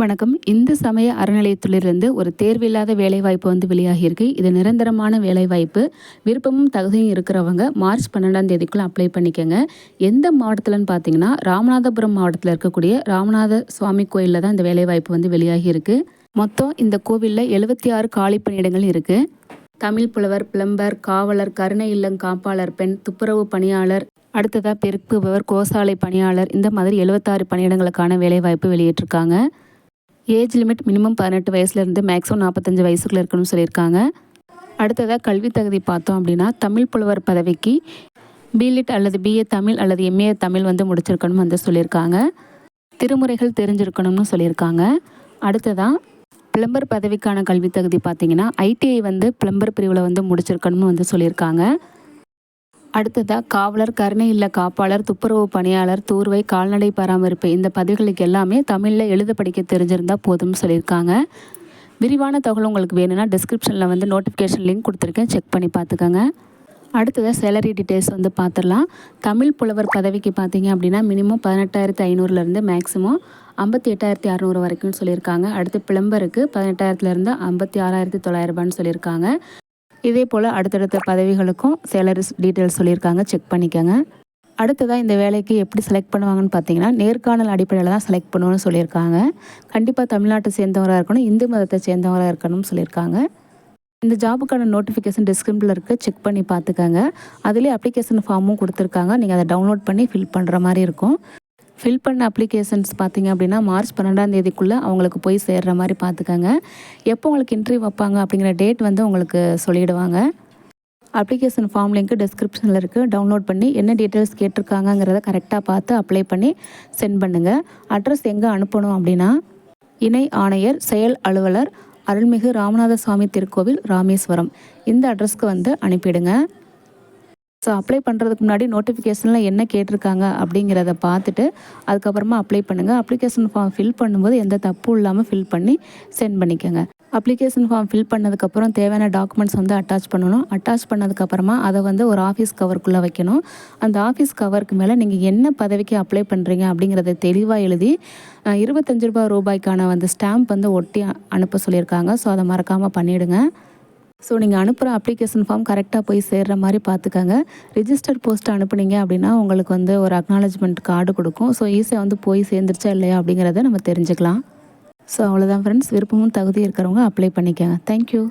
வணக்கம். இந்து சமய அறநிலையத்திலிருந்து ஒரு தேர்வில்லாத வேலைவாய்ப்பு வந்து வெளியாகியிருக்கு. இது நிரந்தரமான வேலைவாய்ப்பு. விருப்பமும் தகுதியும் இருக்கிறவங்க மார்ச் பன்னெண்டாம் தேதிக்குள்ளே அப்ளை பண்ணிக்கோங்க. எந்த மாவட்டத்தில்னு பார்த்தீங்கன்னா ராமநாதபுரம் மாவட்டத்தில் இருக்கக்கூடிய ராமநாத சுவாமி கோயிலில் தான் இந்த வேலைவாய்ப்பு வந்து வெளியாகியிருக்கு. மொத்தம் இந்த கோவிலில் எழுபத்தி ஆறு காலி பணியிடங்கள் இருக்குது தமிழ் புலவர் பிளம்பர் காவலர் கருணை இல்லம் காப்பாளர் பெண் துப்புரவு பணியாளர் அடுத்ததாக பெருக்குபவர் கோசாலை பணியாளர் இந்த மாதிரி எழுபத்தாறு பணியிடங்களுக்கான வேலைவாய்ப்பு வெளியிட்டிருக்காங்க. ஏஜ் லிமிட் மினிமம் பதினெட்டு வயசுலேருந்து மேக்ஸிமம் நாற்பத்தஞ்சு வயசுக்குள்ளே இருக்கணும்னு சொல்லியிருக்காங்க. அடுத்ததாக கல்வி தகுதி பார்த்தோம் அப்படின்னா தமிழ் புலவர் பதவிக்கு பிலிட் அல்லது பிஏ தமிழ் அல்லது எம்ஏ தமிழ் வந்து முடிச்சிருக்கணும் வந்து சொல்லியிருக்காங்க. திருமுறைகள் தெரிஞ்சிருக்கணும்னு சொல்லியிருக்காங்க. அடுத்ததாக பிளம்பர் பதவிக்கான கல்வி தகுதி பார்த்தீங்கன்னா ஐடிஐ வந்து பிளம்பர் பிரிவில் வந்து முடிச்சிருக்கணும்னு வந்து சொல்லியிருக்காங்க. அடுத்ததாக காவலர் கருணை இல்ல காப்பாளர் துப்புரவு பணியாளர் தூர்வை கால்நடை பராமரிப்பு இந்த பதவிகளுக்கு எல்லாமே தமிழில் எழுத படிக்க தெரிஞ்சிருந்தால் போதும்னு சொல்லியிருக்காங்க. விரிவான தகவல் உங்களுக்கு வேணும்னா டிஸ்கிரிப்ஷனில் வந்து நோட்டிஃபிகேஷன் லிங்க் கொடுத்துருக்கேன். செக் பண்ணி பார்த்துக்கோங்க. அடுத்ததாக சேலரி டீட்டெயில்ஸ் வந்து பார்த்துடலாம். தமிழ் புலவர் பதவிக்கு பார்த்தீங்க அப்படின்னா மினிமம் பதினெட்டாயிரத்து ஐநூறுலேருந்து மேக்ஸிமம் ஐம்பத்தி எட்டாயிரத்தி அறநூறு வரைக்கும் சொல்லியிருக்காங்க. அடுத்து பிளம்பருக்கு பதினெட்டாயிரத்துலேருந்து ஐம்பத்தி ஆறாயிரத்தி தொள்ளாயிரரூபான்னு சொல்லியிருக்காங்க. இதே போல் அடுத்தடுத்த பதவிகளுக்கும் சேலரிஸ் டீட்டெயில்ஸ் சொல்லியிருக்காங்க. செக் பண்ணிக்கோங்க. அடுத்ததாக இந்த வேலைக்கு எப்படி செலக்ட் பண்ணுவாங்கன்னு பார்த்தீங்கன்னா நேர்காணல் அடிப்படையில் தான் செலக்ட் பண்ணுவோன்னு சொல்லியிருக்காங்க. கண்டிப்பாக தமிழ்நாட்டை சேர்ந்தவராக இருக்கணும் இந்து மதத்தை சேர்ந்தவராக இருக்கணும்னு சொல்லியிருக்காங்க. இந்த ஜாபுக்கான நோட்டிஃபிகேஷன் டிஸ்கிரிப்டில் இருக்குது செக் பண்ணி பார்த்துக்கோங்க. அதுலேயே அப்ளிகேஷன் ஃபார்மும் கொடுத்துருக்காங்க. நீங்கள் அதை டவுன்லோட் பண்ணி ஃபில் பண்ணுற மாதிரி இருக்கும். ஃபில் பண்ண அப்ளிகேஷன்ஸ் பார்த்தீங்க அப்படின்னா மார்ச் பன்னெண்டாம் தேதிக்குள்ளே அவங்களுக்கு போய் சேர்கிற மாதிரி பார்த்துக்கோங்க. எப்போ உங்களுக்கு இன்டர்வியூ வைப்பாங்க அப்படிங்கிற டேட் வந்து உங்களுக்கு சொல்லிவிடுவாங்க அப்ளிகேஷன் ஃபார்ம் லிங்க் டிஸ்கிரிப்ஷனில் இருக்குது டவுன்லோட் பண்ணி என்ன டீட்டெயில்ஸ் கேட்டிருக்காங்கங்கிறத கரெக்டாக பார்த்து அப்ளை பண்ணி சென்ட் பண்ணுங்கள் அட்ரஸ் எங்கே அனுப்பணும் அப்படின்னா இணை ஆணையர் செயல் அலுவலர் அருள்மிகு ராமநாத சுவாமி திருக்கோவில் ராமேஸ்வரம். இந்த அட்ரஸ்க்கு வந்து அனுப்பிடுங்க. ஸோ அப்ளை பண்ணுறதுக்கு முன்னாடி நோட்டிஃபிகேஷனில் என்ன கேட்டிருக்காங்க அப்படிங்கிறத பார்த்துட்டு அதுக்கப்புறமா அப்ளை பண்ணுங்கள் அப்ளிகேஷன் ஃபார்ம் ஃபில் பண்ணும்போது எந்த தப்பும் இல்லாமல் ஃபில் பண்ணி சென்ட் பண்ணிக்கோங்க. அப்ளிகேஷன் ஃபார்ம் ஃபில் பண்ணதுக்கப்புறம் தேவையான டாக்குமெண்ட்ஸ் வந்து அட்டாச் பண்ணணும். அட்டாச் பண்ணதுக்கப்புறமா அதை வந்து ஒரு ஆஃபீஸ் கவருக்குள்ளே வைக்கணும். அந்த ஆஃபீஸ் கவருக்கு மேலே நீங்கள் என்ன பதவிக்கு அப்ளை பண்ணுறீங்க அப்படிங்கிறத தெளிவாக எழுதி இருபத்தஞ்சு ரூபாய் ரூபாய்க்கான வந்து ஸ்டாம்ப் வந்து ஒட்டி அனுப்ப சொல்லியிருக்காங்க. ஸோ அதை மறக்காமல் பண்ணிவிடுங்க ஸோ நீங்கள் அனுப்புகிற அப்ளிகேஷன் ஃபார்ம் கரெக்டாக போய் சேர்கிற மாதிரி பார்த்துக்கோங்க ரிஜிஸ்டர் போஸ்ட் அனுப்புனீங்க அப்படின்னா உங்களுக்கு வந்து ஒரு அக்னாலஜ்மெண்ட் கார்டு கொடுக்கும். ஸோ ஈஸியாக வந்து போய் சேர்ந்துருச்சா இல்லையா அப்படிங்கிறத நம்ம தெரிஞ்சுக்கலாம். ஸோ அவ்வளோதான் ஃப்ரெண்ட்ஸ் விருப்பமும் தகுதி இருக்கிறவங்க அப்ளை பண்ணிக்கோங்க. தேங்க்யூ